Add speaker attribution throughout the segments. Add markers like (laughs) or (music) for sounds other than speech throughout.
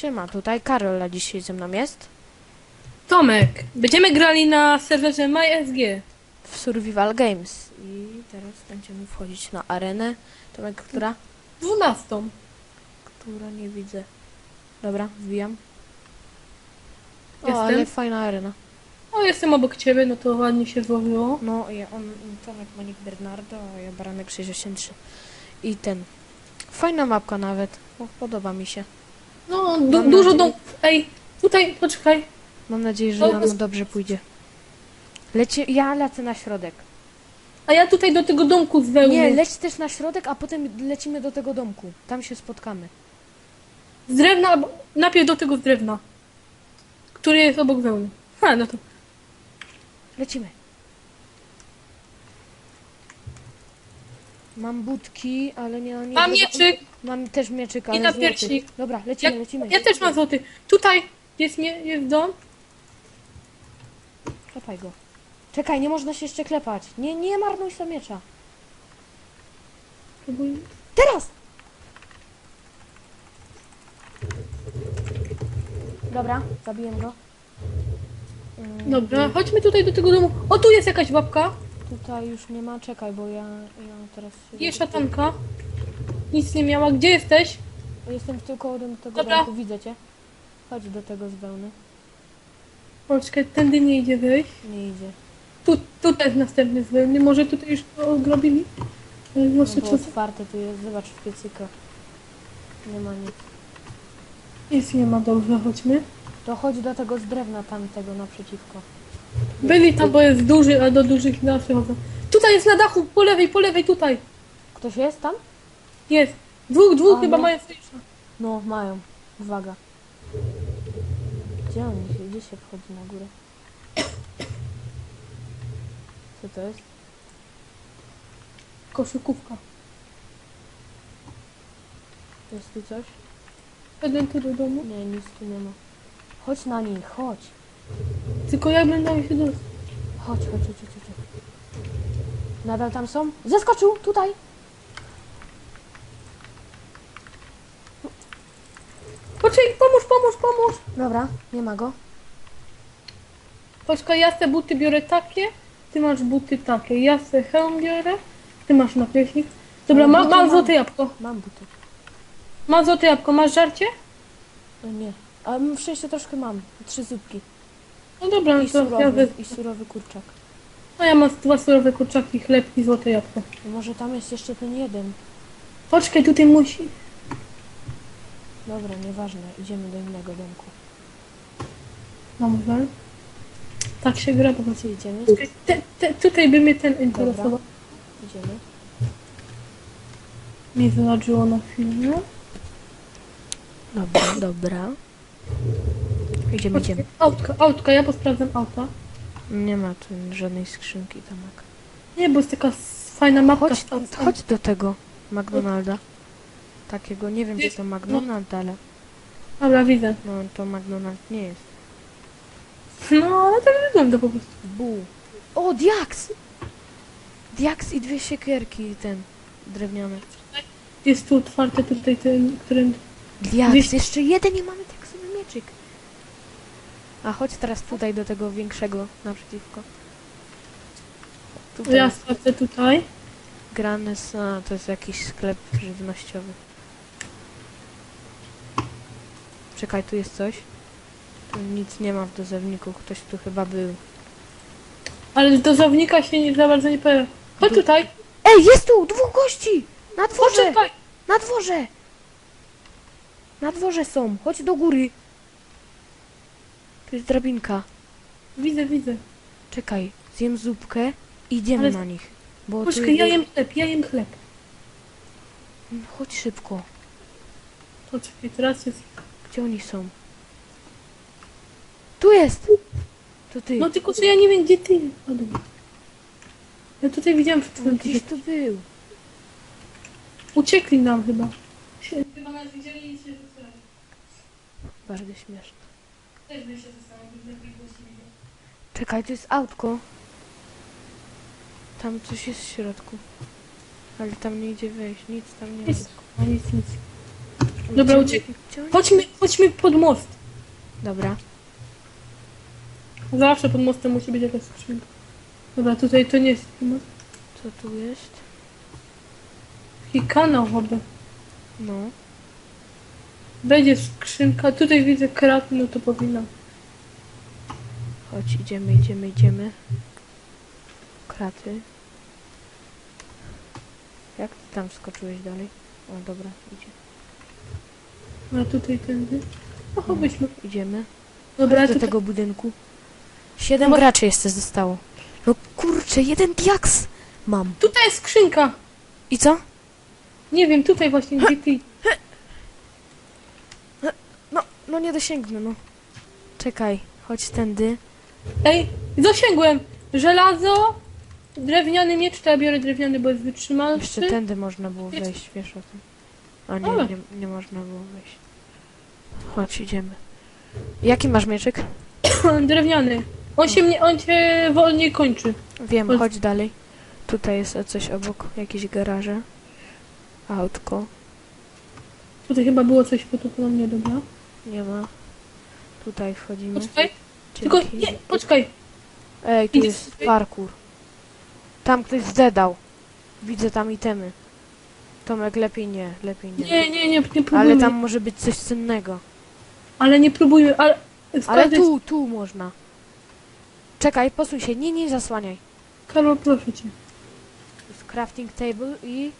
Speaker 1: Siema, tutaj Karola dzisiaj ze mną jest.
Speaker 2: Tomek, będziemy grali na serwerze MySG.
Speaker 1: W Survival Games. I teraz będziemy wchodzić na arenę. Tomek, która?
Speaker 2: 12.
Speaker 1: Która nie widzę. Dobra, wbijam. O,
Speaker 2: Jestem.
Speaker 1: ale fajna arena.
Speaker 2: O, jestem obok ciebie, no to ładnie się złożyło.
Speaker 1: No, ja, on, Tomek ma nick Bernardo, a ja Baranek 63. I ten. Fajna mapka nawet. O, podoba mi się.
Speaker 2: No, du
Speaker 1: Mam
Speaker 2: dużo
Speaker 1: nadzieję-
Speaker 2: domów. Ej, tutaj, poczekaj.
Speaker 1: Mam nadzieję, że nam
Speaker 2: bez-
Speaker 1: dobrze pójdzie. Leci, ja lecę na środek.
Speaker 2: A ja tutaj do tego domku z wełny.
Speaker 1: Nie, leć też na środek, a potem lecimy do tego domku. Tam się spotkamy.
Speaker 2: Z drewna, albo najpierw do tego z drewna. Który jest obok wełny. Ha, no to.
Speaker 1: Lecimy. Mam budki, ale nie... nie
Speaker 2: Mam mieczyk.
Speaker 1: Mam też mieczyk, ale
Speaker 2: I
Speaker 1: złoty.
Speaker 2: napierśnik.
Speaker 1: Dobra,
Speaker 2: Ja,
Speaker 1: lecimy, lecimy.
Speaker 2: ja też mam złoty. Tutaj jest, mie- jest dom.
Speaker 1: Klepaj go. Czekaj, nie można się jeszcze klepać. Nie, nie marnuj sobie miecza.
Speaker 2: Próbuj.
Speaker 1: Teraz! Dobra, zabiję go. Mm,
Speaker 2: Dobra, chodźmy tutaj do tego domu. O, tu jest jakaś babka.
Speaker 1: Tutaj już nie ma, czekaj, bo ja, ja teraz...
Speaker 2: Jest szatanka. Nic nie miała. Gdzie jesteś?
Speaker 1: Jestem tylko do tego
Speaker 2: Dobra.
Speaker 1: widzę cię. Chodź do tego z wełny.
Speaker 2: Poczekaj, tędy nie idzie wyjść.
Speaker 1: Nie idzie.
Speaker 2: Tu, tutaj jest następny z wełny. Może tutaj już to odrobili?
Speaker 1: No
Speaker 2: Może
Speaker 1: bo
Speaker 2: co?
Speaker 1: otwarte tu jest, zobacz w piecykach. Nie ma nic.
Speaker 2: Nic nie ma, dobrze, chodźmy.
Speaker 1: To chodź do tego z drewna tamtego naprzeciwko.
Speaker 2: Byli tam, bo jest duży, a do dużych nie przychodzą. Tutaj jest na dachu, po lewej, po lewej, tutaj.
Speaker 1: Ktoś jest tam?
Speaker 2: Jest. Dwóch, dwóch
Speaker 1: A,
Speaker 2: chyba
Speaker 1: no.
Speaker 2: mają sojusza.
Speaker 1: No, mają. Uwaga. Gdzie oni się, gdzie się wchodzi na górę? Co to jest?
Speaker 2: Koszykówka.
Speaker 1: Jest tu coś?
Speaker 2: Jeden tu do domu.
Speaker 1: Nie, nic tu nie ma. Chodź na nich, chodź.
Speaker 2: Tylko ja będę się dostać.
Speaker 1: Chodź, chodź, chodź, chodź, chodź. Nadal tam są? Zeskoczył, tutaj.
Speaker 2: Poczekaj, pomóż, pomóż, pomóż.
Speaker 1: Dobra, nie ma go.
Speaker 2: Poczekaj, ja te buty biorę takie, ty masz buty takie. Ja se hełm biorę, ty masz napierśnik. Dobra,
Speaker 1: Ale
Speaker 2: ma,
Speaker 1: buty
Speaker 2: mam złote jabłko.
Speaker 1: Mam buty.
Speaker 2: Mam złote jabłko, masz żarcie?
Speaker 1: No nie. Ale szczęście troszkę mam. Trzy zupki.
Speaker 2: No dobra,
Speaker 1: I
Speaker 2: no to ja
Speaker 1: surowy,
Speaker 2: wezmę.
Speaker 1: i surowy kurczak.
Speaker 2: No ja mam dwa surowe kurczaki, chleb i złote jabłko.
Speaker 1: No może tam jest jeszcze ten jeden.
Speaker 2: Poczekaj, tutaj musi.
Speaker 1: Dobra, nieważne. Idziemy do innego domku.
Speaker 2: Dobrze. Tak się gra prostu.
Speaker 1: Gdzie idziemy?
Speaker 2: Te, te, tutaj by mnie ten interesował.
Speaker 1: Idziemy.
Speaker 2: Mi wyradziło na filmie.
Speaker 1: Dobra, dobra. Idziemy, idziemy.
Speaker 2: Autka, autka, ja posprawdzam auta.
Speaker 1: Nie ma tu żadnej skrzynki, Tomek.
Speaker 2: Nie, bo jest taka s- fajna mapka.
Speaker 1: Chodź,
Speaker 2: z
Speaker 1: chodź do tego McDonalda. Takiego, nie wiem, czy to McDonald, ale
Speaker 2: Dobra, widzę.
Speaker 1: no to McDonald nie jest.
Speaker 2: No, ale tak wygląda po prostu.
Speaker 1: Bu. O, Diaks! Diaks i dwie siekierki, ten drewniany.
Speaker 2: Jest tu otwarte tutaj ten, którym...
Speaker 1: Diaks,
Speaker 2: Wiesz-
Speaker 1: jeszcze jeden i mamy tak sobie mieczyk. A chodź teraz tutaj do tego większego naprzeciwko. Tutaj
Speaker 2: Ja sprawdzę tutaj.
Speaker 1: grane są, a, to jest jakiś sklep żywnościowy. Czekaj, tu jest coś. Tu nic nie ma w dozowniku, ktoś tu chyba był.
Speaker 2: Ale z dozownika się nie za bardzo nie powiem. Chodź tutaj.
Speaker 1: Ej, jest tu! Dwóch gości! Na dworze!
Speaker 2: Poczekaj.
Speaker 1: Na dworze! Na dworze są! Chodź do góry! Tu jest drabinka.
Speaker 2: Widzę, widzę.
Speaker 1: Czekaj, zjem zupkę i idziemy
Speaker 2: Ale-
Speaker 1: na nich. Bo tu
Speaker 2: Poczekaj, ja
Speaker 1: jest-
Speaker 2: jem chleb, ja jem chleb.
Speaker 1: Chodź szybko.
Speaker 2: Poczekaj, teraz jest...
Speaker 1: Gdzie oni są? Tu jest! To ty.
Speaker 2: No tylko, że ja nie wiem, gdzie ty... O, dobra. Ja tutaj widziałem przed
Speaker 1: On gdzieś tu był.
Speaker 2: Uciekli nam chyba. Chyba nas widzieli i się zesrali.
Speaker 1: Bardzo śmieszne.
Speaker 2: Też by się lepiej było się widzieć.
Speaker 1: Czekaj, to jest autko. Tam coś jest w środku. Ale tam nie idzie wejść, nic tam nie.
Speaker 2: Jest. A nic, nic. Dobra, uciekaj.
Speaker 1: gdzie
Speaker 2: Chodźmy, chodźmy pod most.
Speaker 1: Dobra.
Speaker 2: Zawsze pod mostem musi być jakaś skrzynka. Dobra, tutaj to nie jest most.
Speaker 1: Co tu jest?
Speaker 2: Taki kanał chyba.
Speaker 1: No.
Speaker 2: Będzie skrzynka. Tutaj widzę krat, no to powinna.
Speaker 1: Chodź, idziemy, idziemy, idziemy. Kraty. Jak ty tam skoczyłeś dalej? O, dobra, idzie.
Speaker 2: A tutaj tędy. No chodźmy.
Speaker 1: Idziemy.
Speaker 2: Dobra,
Speaker 1: do
Speaker 2: tutaj...
Speaker 1: tego budynku. Siedem
Speaker 2: No bo-
Speaker 1: graczy jeszcze zostało. No kurczę, jeden diaks mam.
Speaker 2: tutaj jest skrzynka.
Speaker 1: I co?
Speaker 2: Nie wiem, tutaj właśnie, gdzie ty. (laughs)
Speaker 1: No, nie dosięgnę, no. Czekaj, chodź tędy.
Speaker 2: Ej, dosięgłem. Żelazo, drewniany miecz, to ja biorę drewniany, bo jest wytrzymalszy.
Speaker 1: Jeszcze tędy można było wejść, wiesz o tym. A nie,
Speaker 2: Ale.
Speaker 1: nie, nie można było wejść. Chodź, idziemy. Jaki masz mieczyk? (clears throat)
Speaker 2: drewniany. On się mnie, on się wolniej kończy.
Speaker 1: Wiem,
Speaker 2: Chodź.
Speaker 1: chodź dalej. Tutaj jest coś obok, jakieś garaże. Autko.
Speaker 2: Tutaj chyba było coś podobnie, dobra.
Speaker 1: Nie ma. Tutaj wchodzimy.
Speaker 2: Poczekaj, tylko
Speaker 1: Dzięki.
Speaker 2: nie, poczekaj.
Speaker 1: Ej, tu jest parkour. Tam ktoś zdedał. Widzę tam itemy. Tomek, lepiej nie, lepiej nie.
Speaker 2: Nie, nie, nie, nie próbujmy.
Speaker 1: Ale tam może być coś cennego.
Speaker 2: Ale nie próbujmy, ale...
Speaker 1: Ale
Speaker 2: składaj-
Speaker 1: tu, tu można. Czekaj, posuń się. Nie, nie zasłaniaj.
Speaker 2: Karol, proszę cię.
Speaker 1: Crafting table i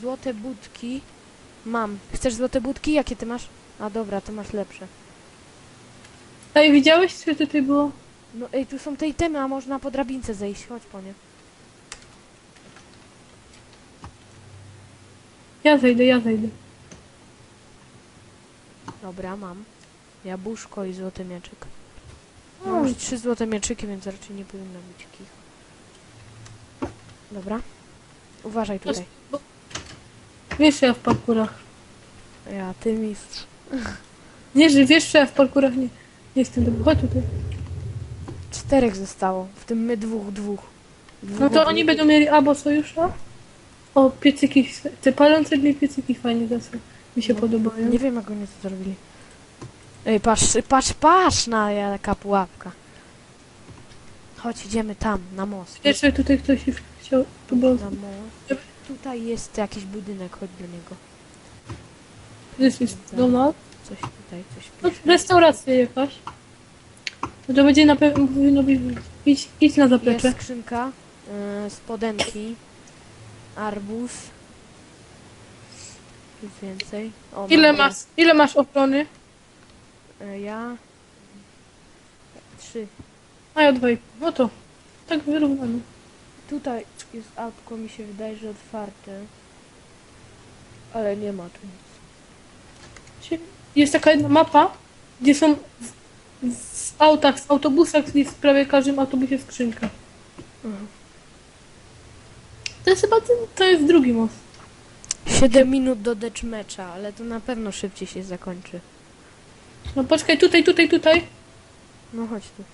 Speaker 1: złote budki. Mam. Chcesz złote budki? Jakie ty masz? A dobra, to masz lepsze.
Speaker 2: Ej, widziałeś, co tutaj było?
Speaker 1: No ej, tu są te itemy, a można po drabince zejść. Chodź po nie.
Speaker 2: Ja zejdę, ja zejdę.
Speaker 1: Dobra, mam. Jabłuszko i złoty mieczyk. Mam już trzy złote mieczyki, więc raczej nie powinno być kicho. Dobra. Uważaj tutaj.
Speaker 2: Wiesz, że ja w parkurach.
Speaker 1: Ja, ty mistrz. (laughs)
Speaker 2: Nie, że wiesz, że ja w parkurach nie, nie jestem dobry. Chodź tutaj.
Speaker 1: Czterech zostało. W tym my dwóch, dwóch. dwóch
Speaker 2: No to oni będą mieli albo sojusza. O, piecyki, te palące dwie piecyki fajnie zasy. Mi się
Speaker 1: No,
Speaker 2: podobają.
Speaker 1: Nie wiem, jak oni to zrobili. Ej, patrz, patrz, patrz na jaka pułapka. Chodź, idziemy tam, na most.
Speaker 2: Wiesz, że tutaj ktoś chciał próbować.
Speaker 1: Na most. Tutaj jest jakiś budynek, chodź do niego.
Speaker 2: This is Donald.
Speaker 1: Coś tutaj, coś
Speaker 2: No,
Speaker 1: pisze.
Speaker 2: restauracja jakaś. No to będzie na pewno powinno być. Idź na zaplecze.
Speaker 1: Jest skrzynka, yy, spodenki, arbuz. Nic więcej. O,
Speaker 2: Ile masz, ile masz ochrony?
Speaker 1: E, ja... Trzy.
Speaker 2: A ja dwa i pół. No to tak wyrównane.
Speaker 1: Tutaj jest autko, mi się wydaje, że otwarte. Ale nie ma tu nic.
Speaker 2: Jest taka jedna mapa, gdzie są w, w autach, w autobusach, jest w prawie każdym autobusie skrzynka.
Speaker 1: Mhm.
Speaker 2: To jest chyba ten, to jest drugi most.
Speaker 1: 7 minut do deathmatcha, ale to na pewno szybciej się zakończy.
Speaker 2: No poczekaj, tutaj, tutaj, tutaj.
Speaker 1: No chodź tu,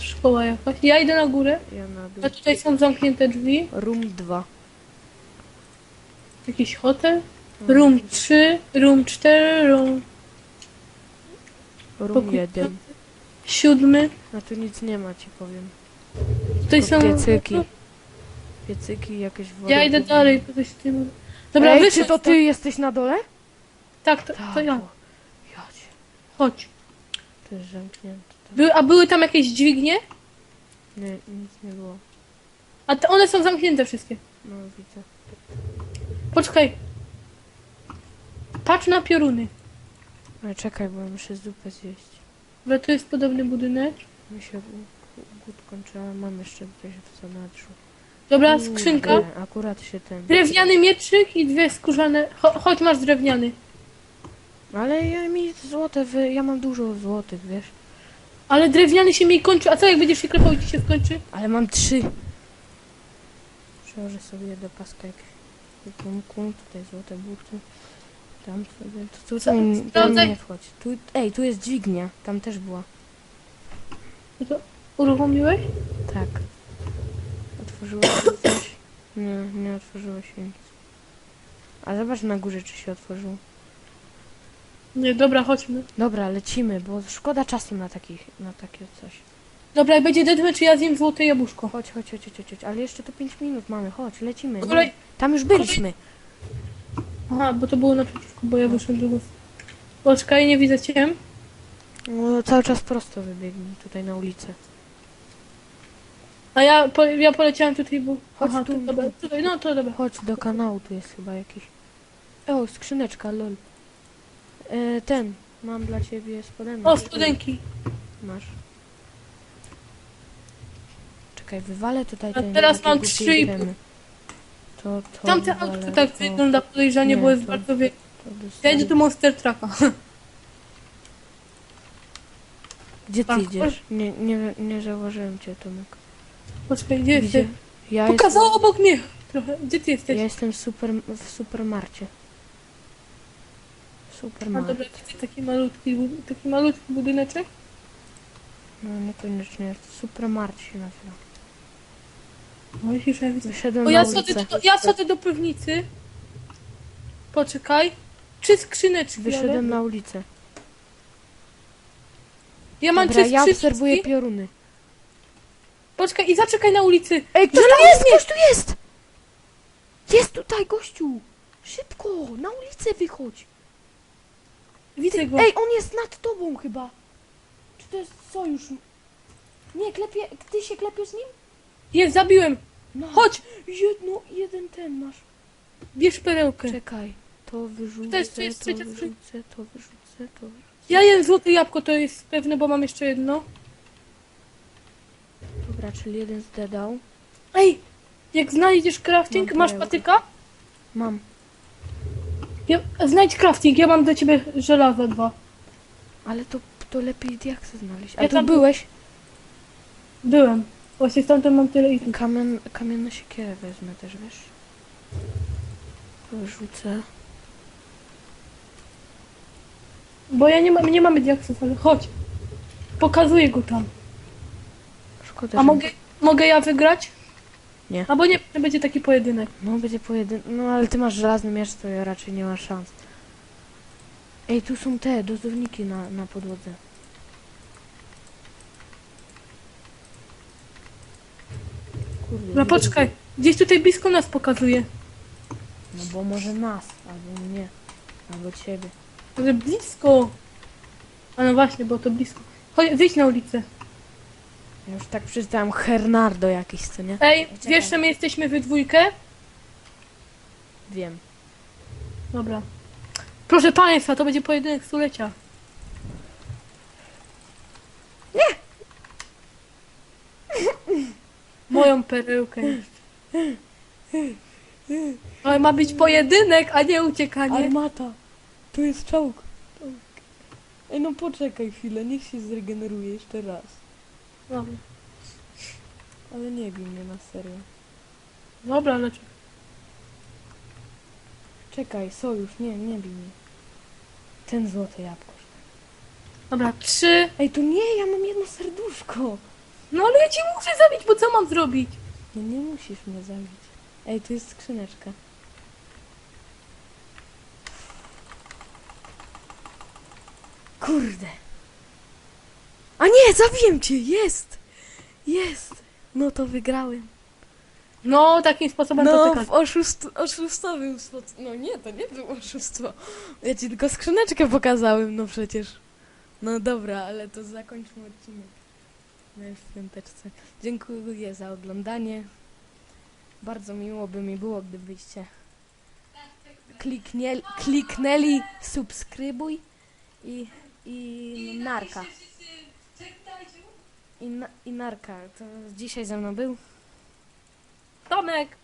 Speaker 2: Szkoła jakaś. Ja idę na górę,
Speaker 1: ja na dół.
Speaker 2: a tutaj są zamknięte drzwi.
Speaker 1: Room 2.
Speaker 2: Jakiś hotel. Room 3, room 4, room
Speaker 1: Room
Speaker 2: pokój
Speaker 1: 1.
Speaker 2: 7.
Speaker 1: A tu nic nie ma, ci powiem.
Speaker 2: Tutaj
Speaker 1: Tylko
Speaker 2: są...
Speaker 1: piecyki. Piecyki, jakieś wody.
Speaker 2: Ja idę dalej, bo coś z tym... Dobra,
Speaker 1: Ej,
Speaker 2: wyszedł
Speaker 1: czy to ty jesteś na dole?
Speaker 2: Tak, to, to ja.
Speaker 1: o, Ja cię.
Speaker 2: Chodź.
Speaker 1: To jest zamknięte.
Speaker 2: Były, a były tam jakieś dźwignie?
Speaker 1: Nie, nic nie było.
Speaker 2: A te, one są zamknięte wszystkie.
Speaker 1: No widzę.
Speaker 2: Poczekaj. Patrz na pioruny.
Speaker 1: Ale czekaj, bo ja muszę zupę zjeść.
Speaker 2: Dobra, to jest podobny budynek.
Speaker 1: Mi się głód kończy, ale mam jeszcze coś w zanadrzu.
Speaker 2: Dobra, skrzynka.
Speaker 1: Kurde, Akurat się ten...
Speaker 2: Drewniany mieczyk i dwie skórzane. Cho, chodź, masz drewniany.
Speaker 1: Ale ja mi złote, wy... ja mam dużo złotych, wiesz?
Speaker 2: Ale drewniany się mi kończy. A co jak będziesz się klepał i ci się skończy?
Speaker 1: Ale mam trzy. Przełożę sobie do paska pumku, tutaj złote buty. Tam sobie, to tutaj tam nie wchodź. Tu, ej, tu jest dźwignia, tam też była.
Speaker 2: To uruchomiłeś?
Speaker 1: Tak. Otworzyło się (coughs) coś? Nie, nie otworzyło się nic. A zobacz na górze, czy się otworzyło.
Speaker 2: Nie, dobra, chodźmy.
Speaker 1: Dobra, lecimy, bo szkoda czasu na, takich, na takie coś.
Speaker 2: Dobra, jak będzie deadmatch, ja zjem złote jabłuszko.
Speaker 1: Chodź, chodź, chodź, chodź, chodź. Ale jeszcze tu 5 minut mamy, chodź, lecimy.
Speaker 2: Kolej-
Speaker 1: Nie, Tam już byliśmy.
Speaker 2: Aha, bo to było naprzeciwko, bo ja wyszedłem drugą. Poczekaj, nie widzę cię.
Speaker 1: No, cały czas prosto wybiegnij tutaj na ulicę.
Speaker 2: A ja, po, ja poleciałem tutaj, bo...
Speaker 1: Chodź
Speaker 2: Aha,
Speaker 1: tu.
Speaker 2: tu, dobra, tutaj, no to dobra.
Speaker 1: Chodź do kanału, tu jest chyba jakiś. O, skrzyneczka, lol. E, ten, mam dla ciebie spodenki.
Speaker 2: O, studenki.
Speaker 1: Masz. Czekaj, wywalę tutaj
Speaker 2: A
Speaker 1: ten.
Speaker 2: teraz
Speaker 1: takie
Speaker 2: mam
Speaker 1: głupie
Speaker 2: trzy i pół.
Speaker 1: To, to
Speaker 2: Tamte
Speaker 1: wywalę,
Speaker 2: auto tak
Speaker 1: to-
Speaker 2: wygląda podejrzanie,
Speaker 1: Nie,
Speaker 2: bo jest
Speaker 1: to-
Speaker 2: bardzo wie...
Speaker 1: to
Speaker 2: Ja
Speaker 1: dostaję.
Speaker 2: idę do Monster Trucka. (laughs)
Speaker 1: Gdzie ty
Speaker 2: Tak,
Speaker 1: idziesz? Nie, nie, nie zauważyłem cię, Tomek.
Speaker 2: Poczekaj, gdzie
Speaker 1: Gdzie?
Speaker 2: jesteś?
Speaker 1: Ja,
Speaker 2: Pokazało obok mnie trochę. Gdzie ty jesteś?
Speaker 1: ja jestem super, w supermarcie.
Speaker 2: A
Speaker 1: Supermarcie.
Speaker 2: dobra, widzę taki malutki, bud- taki malutki budyneczek.
Speaker 1: No niekoniecznie jest. Supermarcie się nazywa.
Speaker 2: No że widzę.
Speaker 1: Wyszedłem
Speaker 2: O,
Speaker 1: na
Speaker 2: ja
Speaker 1: ulicę.
Speaker 2: do, ja schodzę do piwnicy. Poczekaj. Trzy skrzyneczki, ale...
Speaker 1: Wyszedłem na ulicę.
Speaker 2: Ja mam
Speaker 1: Dobra,
Speaker 2: trzy
Speaker 1: ja
Speaker 2: skrzyneczki.
Speaker 1: obserwuję pioruny.
Speaker 2: Poczekaj i zaczekaj na ulicy.
Speaker 1: Ej, ktoś tu jest, ktoś tu jest! Jest tutaj, gościu! Szybko, na ulicę wychodź!
Speaker 2: Widzę go.
Speaker 1: Ej, on jest nad tobą chyba! Czy to jest sojusz? Nie, klepie, ty się klepiesz z nim?
Speaker 2: Jest, zabiłem.
Speaker 1: No.
Speaker 2: Chodź,
Speaker 1: Jedno, jeden ten masz.
Speaker 2: bierz perełkę.
Speaker 1: Czekaj, to wyrzucę,
Speaker 2: To jest- to jest
Speaker 1: to
Speaker 2: trzecia
Speaker 1: wyrzucę, to wyrzucę, to wyrzucę.
Speaker 2: Ja jem złote jabłko, to jest pewne, bo mam jeszcze jedno.
Speaker 1: Dobra, czyli jeden zdedał.
Speaker 2: Ej, jak znajdziesz crafting,
Speaker 1: Mam
Speaker 2: masz
Speaker 1: perełkę.
Speaker 2: patyka?
Speaker 1: Mam.
Speaker 2: Ja, znajdź crafting, ja mam dla ciebie żelaza dwa.
Speaker 1: Ale to, to lepiej diaksy znaleźć. A
Speaker 2: Ja
Speaker 1: tu
Speaker 2: tam-
Speaker 1: byłeś?
Speaker 2: Byłem. Właśnie stamtąd mam tyle i
Speaker 1: Kamień, kamienną siekierę wezmę też, wiesz? Wyrzucę.
Speaker 2: Bo ja nie, mam, nie mamy diaksów, ale chodź. Pokazuję go tam.
Speaker 1: Szkoda,
Speaker 2: A
Speaker 1: że-
Speaker 2: mogę, mogę ja wygrać?
Speaker 1: Nie.
Speaker 2: Albo nie, będzie taki pojedynek.
Speaker 1: No będzie pojedyn... No ale ty masz żelazny miecz, to ja raczej nie ma szans. Ej, tu są te dozowniki na, na podłodze. Kurde.
Speaker 2: No
Speaker 1: nie-
Speaker 2: poczekaj, gdzieś tutaj blisko nas pokazuje.
Speaker 1: No bo może nas, albo mnie, albo ciebie.
Speaker 2: Może blisko. A no właśnie, bo to blisko. Chodź, wyjdź na ulicę.
Speaker 1: Ja już tak przeczytałem Hernardo jakiś, co nie?
Speaker 2: Ej,
Speaker 1: Czekaj.
Speaker 2: wiesz, że my jesteśmy we dwójkę?
Speaker 1: Wiem.
Speaker 2: Dobra. Proszę Państwa, to będzie pojedynek stulecia. Nie! Moją perełkę. Ale ma być pojedynek, a nie uciekanie.
Speaker 1: Armata! Tu jest czołg. czołg. Ej, no poczekaj chwilę, niech się zregeneruje jeszcze raz.
Speaker 2: Dobra,
Speaker 1: Ale nie bij mnie na serio.
Speaker 2: Dobra ale czekaj.
Speaker 1: Czekaj, sojusz, nie, nie bij mnie. Ten złote jabłko.
Speaker 2: Dobra, trzy.
Speaker 1: Ej, to nie, ja mam jedno serduszko.
Speaker 2: No ale ja cię muszę zabić, bo co mam zrobić?
Speaker 1: No nie musisz mnie zabić. Ej, tu jest skrzyneczka. Kurde. A nie, zabiję cię, jest! Jest! No to wygrałem.
Speaker 2: No, takim sposobem to
Speaker 1: No,
Speaker 2: ty
Speaker 1: w oszust, oszustowym sposobie. No nie, to nie było oszustwo. Ja ci tylko skrzyneczkę pokazałem, no przecież. No dobra, ale to zakończmy odcinek. Na świąteczce. Dziękuję za oglądanie. Bardzo miło by mi było, gdybyście kliknie, kliknęli subskrybuj i, i narka. I, I narka. To dzisiaj ze mną był
Speaker 2: Tomek!